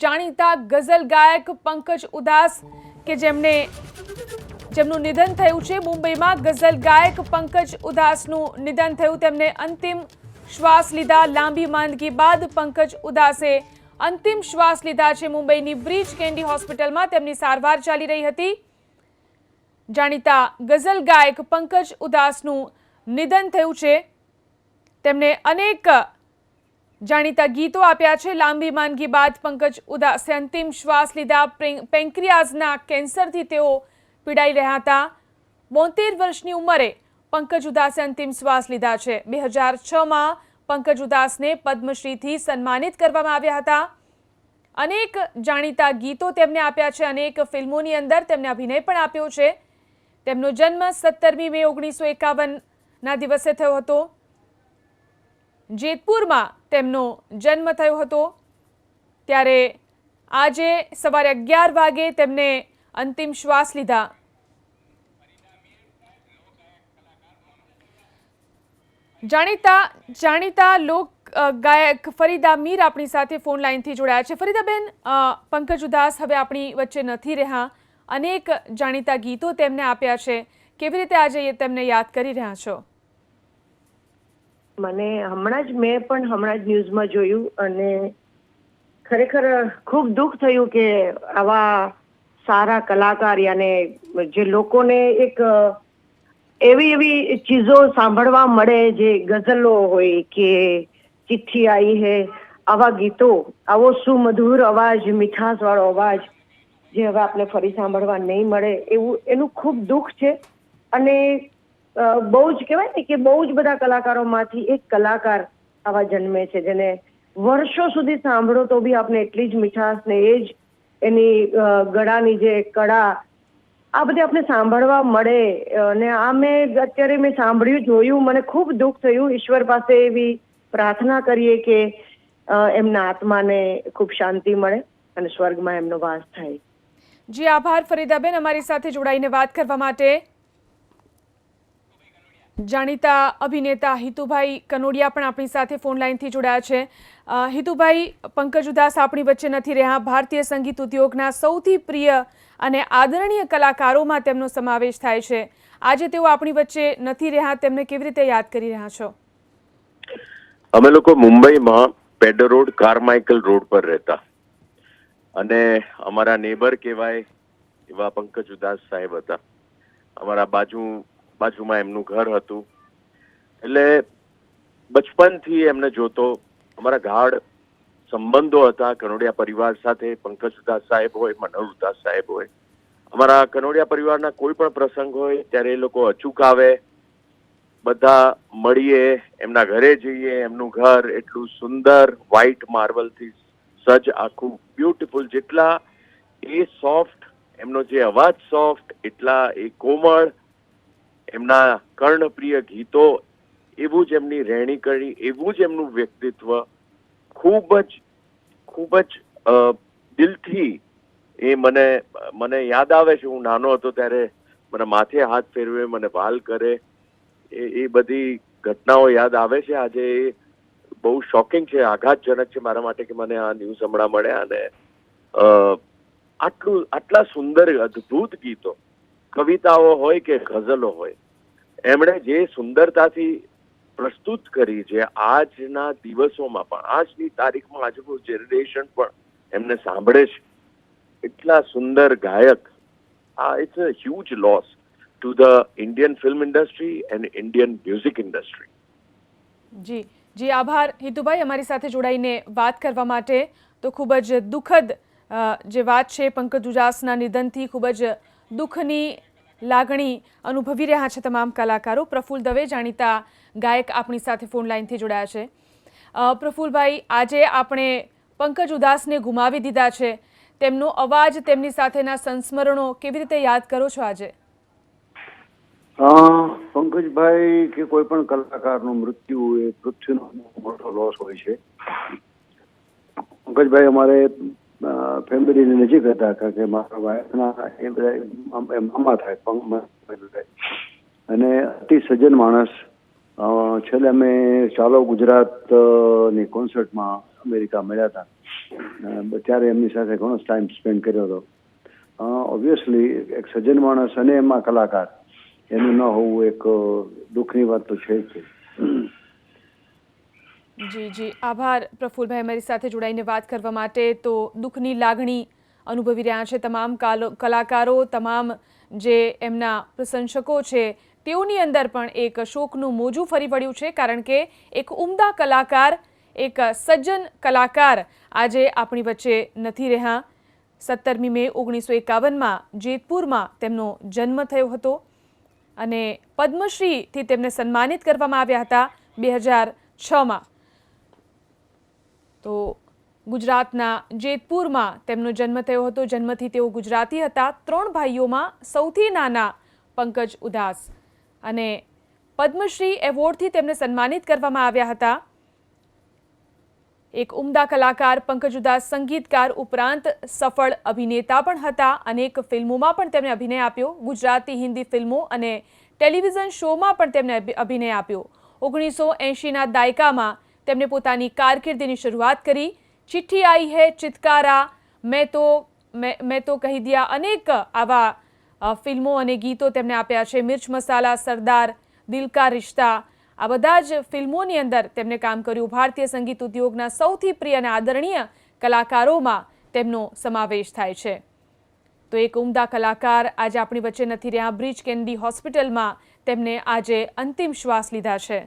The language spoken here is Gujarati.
જાણીતા ગઝલ ગાયક પંકજ ઉદાસ કે જેમને જેમનું નિધન થયું છે. મુંબઈમાં ગઝલ ગાયક પંકજ ઉદાસનું નિધન થયું. તેમને અંતિમ શ્વાસ લીધા. લાંબી માંદગી બાદ પંકજ ઉદાસે અંતિમ શ્વાસ લીધા છે. મુંબઈની બ્રિજ કેન્ડી હોસ્પિટલમાં તેમની સારવાર ચાલી રહી હતી. જાણીતા ગઝલ ગાયક પંકજ ઉદાસનું નિધન થયું છે. તેમને અનેક જાણીતા ગીતો આપ્યા છે. લાંબી માંદગી બાદ પંકજ ઉદાસે અંતિમ શ્વાસ લીધા પેન- પેન્ક્રિયાઝના કેન્સરથી તેઓ પીડાઈ રહ્યા હતા. બોતેર વર્ષની ઉંમરે પંકજ ઉદાસે અંતિમ શ્વાસ લીધા છે. બે હજાર છમાં પંકજ ઉદાસને પદ્મશ્રીથી સન્માનિત કરવામાં આવ્યા હતા. અનેક જાણીતા ગીતો તેમને આપ્યા છે. અનેક ફિલ્મોની અંદર તેમને અભિનય પણ આપ્યો છે. તેમનો જન્મ સત્તરમી મે ઓગણીસો એકાવનના દિવસે થયો હતો. જેતપુરમાં તેમનો જન્મ થયો હતો. ત્યારે આજે સવારે અગિયાર વાગે તેમને અંતિમ શ્વાસ લીધા. જાણીતા જાણીતા લોક ગાયક ફરીદા મીર આપણી સાથે ફોન લાઈનથી જોડાયા છે. ફરીદાબેન પંકજ ઉદાસ હવે આપણી વચ્ચે નથી રહ્યા. અનેક જાણીતા ગીતો તેમને આપ્યા છે. કેવી રીતે આજે તેમને યાદ કરી રહ્યા છો? મને હમણાં જ મેં પણ હમણાં જ ન્યૂઝમાં જોયું અને ખરેખર ખૂબ દુઃખ થયું કે આવા સારા કલાકાર યાને જે લોકોને એક એવી એવી ચીજો સાંભળવા મળે જે ગઝલો હોય કે ચિઠ્ઠી આવી હે, આવા ગીતો, આવો સુમધુર અવાજ મીઠાસ વાળો અવાજ જે હવે આપણે ફરી સાંભળવા નહીં મળે એવું, એનું ખૂબ દુઃખ છે. અને બહુ જ કહેવાય ને કે બહુ જ બધા કલાકારોમાંથી એક કલાકાર આવા જન્મે છે, જેને વર્ષો સુધી સાંભળો તો બી આપને એટલી જ મીઠાશ ને એ જ એની ગળાની જે કળા આ બધી આપણે સાંભળવા મળે. અને આ મેં અત્યારે મેં સાંભળ્યું, જોયું, મને ખૂબ દુઃખ થયું. ઈશ્વર પાસે એવી પ્રાર્થના કરીએ કે એમના આત્માને ખૂબ શાંતિ મળે અને સ્વર્ગમાં એમનો વાસ થાય. જી, આભાર ફરીદાબેન. અમારી સાથે જોડાઈને વાત કરવા માટે જાણીતા અભિનેતા હિતુભાઈ કનોડિયા પણ આપણી સાથે ફોન લાઈનથી જોડાયા છે. હિતુભાઈ, પંકજ ઉદાસ આપણી વચ્ચે નથી રહ્યા. ભારતીય સંગીત ઉદ્યોગના સૌથી પ્રિય અને આદરણીય કલાકારોમાં તેમનો સમાવેશ થાય છે. આજે તેઓ આપણી વચ્ચે નથી રહ્યા. તેમને કેવી રીતે યાદ કરી રહ્યા છો? અમે લોકો મુંબઈમાં પેડર રોડ કારમાઇકલ રોડ પર રહેતા. અને અમારા નેબર કહેવાય એવા પંકજ ઉદાસ સાહેબ હતા. અમારા બાજુ બાજુમાં એમનું ઘર હતું. એટલે બચપનથી એમને જોતો અમારા ગાઢ સંબંધો હતા. કનોડિયા પરિવાર સાથે પંકજ ઉદાસ સાહેબ હોય, મનોહર સાહેબ હોય. અમારા કનોડિયા પરિવારના કોઈ પણ પ્રસંગ હોય, ત્યારે એ લોકો અચૂક આવે. બધા મળીએ, એમના ઘરે જઈએ, એમનું ઘર એટલું સુંદર વ્હાઈટ માર્બલથી સજ આખું બ્યુટીફુલ જેટલા એ સોફ્ટ એમનો જે અવાજ સોફ્ટ એટલા એ કોમળ એમના કર્ણપ્રિય ગીતો એવું જ એમની રહેણી કરણી એવું જ એમનું વ્યક્તિત્વ ખૂબ જ ખૂબ જ દિલથી એ મને મને યાદ આવે છે. હું નાનો હતો ત્યારે મને માથે હાથ ફેરવે, મને વાલ કરે. એ એ બધી ઘટનાઓ યાદ આવે છે. આજે એ બહુ શોકિંગ છે, આઘાતજનક છે મારા માટે કે મને આ ન્યૂઝ હમણાં મળ્યા અને આટલું, આટલા સુંદર, અદ્ભુત ગીતો કવિતાઓ હોય કે ગઝલો હોય, એમણે જે સુંદરતાથી પ્રસ્તુત કરી છે આજના દિવસોમાં પણ, આજની તારીખમાં આજનું જનરેશન પણ એમને સાંભળે છે. એટલા સુંદર ગાયક, આ it's a huge loss to the Indian film industry and Indian music industry જી જી, આભાર. હિતુભાઈ, અમારી સાથે જોડાઈને વાત કરવા માટે તો ખૂબ જ દુઃખદ જે વાત છે, પંકજ ઉજાસના નિધનથી ખૂબ જ દુઃખની લાગણી અનુભવી રહ્યા છે તમામ કલાકારો. પ્રફુલ દવે જાણીતા ગાયક આપણી સાથે ફોન લાઈનથી જોડાયા છે. પ્રફુલભાઈ, આજે આપણે પંકજ ઉદાસને ગુમાવી દીધા છે. તેમનો અવાજ તેમની સાથેના સંસ્મરણો કેવી રીતે યાદ કરો છો આજે? પંકજભાઈ કે કોઈ પણ કલાકારનું મૃત્યુ એ પૃથ્વીનો મોટો લોસ હોય છે. પંકજભાઈ, અમારે ફેમિલીની નજીક હતા, કારણ કે મારા વાઇફના એ બધા મામા થાય અને અતિ સજ્જન માણસ છેલ્લે અમે ચાલો ગુજરાતની કોન્સર્ટમાં અમેરિકા મળ્યા હતા. ત્યારે એમની સાથે ઘણો ટાઈમ સ્પેન્ડ કર્યો હતો. ઓબ્વિયસલી એક સજ્જન માણસ અને એમાં કલાકાર. એનું ન હોવું એક દુઃખની વાત તો છે જ. જી જી. આભાર પ્રફુલભાઈ અમારી સાથે જોડાઈને વાત કરવા માટે. તો દુઃખની લાગણી અનુભવી રહ્યા છે તમામ કાલો- કલાકારો, તમામ જે એમના પ્રશંસકો છે, તેઓની અંદર પણ એક શોકનું મોજું ફરી વળ્યું છે, કારણ કે એક ઉમદા કલાકાર, એક સજ્જન કલાકાર આજે આપણી વચ્ચે નથી રહ્યા. સત્તરમી મે ઓગણીસો એકાવનમાં જેતપુરમાં તેમનો જન્મ થયો હતો અને પદ્મશ્રીથી તેમને સન્માનિત કરવામાં આવ્યા હતા બે હજાર છમાં. તો ગુજરાતના જેતપુરમાં તેમનો જન્મ થયો હતો. જન્મથી તેઓ ગુજરાતી હતા. ત્રણ ભાઈઓમાં સૌથી નાના પંકજ ઉદાસ અને પદ્મશ્રી એવોર્ડથી તેમને સન્માનિત કરવામાં આવ્યા હતા. એક ઉમદા કલાકાર, પંકજ ઉદાસ સંગીતકાર ઉપરાંત સફળ અભિનેતા પણ હતા. અનેક ફિલ્મોમાં પણ તેમણે અભિનય આપ્યો. ગુજરાતી, હિન્દી ફિલ્મો અને ટેલિવિઝન શોમાં પણ તેમણે અભિનય આપ્યો. ઓગણીસો એંશીના દાયકામાં તેમણે પોતાની કારકિર્દીની શરૂઆત કરી. ચિઠ્ઠી આઈ હૈ ચિતકારા. મેં તો મેં તો કહી દિયા અનેક આવા ફિલ્મો અને ગીતો તેમણે આપ્યા છે. મિર્ચ મસાલા, સરદાર, દિલ કા રિશ્તા. આ બધા જ ફિલ્મોની અંદર તેમણે કામ કર્યું. ભારતીય સંગીત ઉદ્યોગના સૌથી પ્રિય અને આદરણીય કલાકારોમાં તેમનો સમાવેશ થાય છે. તો એક ઉમદા કલાકાર આજે આપણી વચ્ચે નથી રહ્યા. બ્રિજ કેન્ડી હોસ્પિટલમાં તેમને આજે અંતિમ શ્વાસ લીધા છે.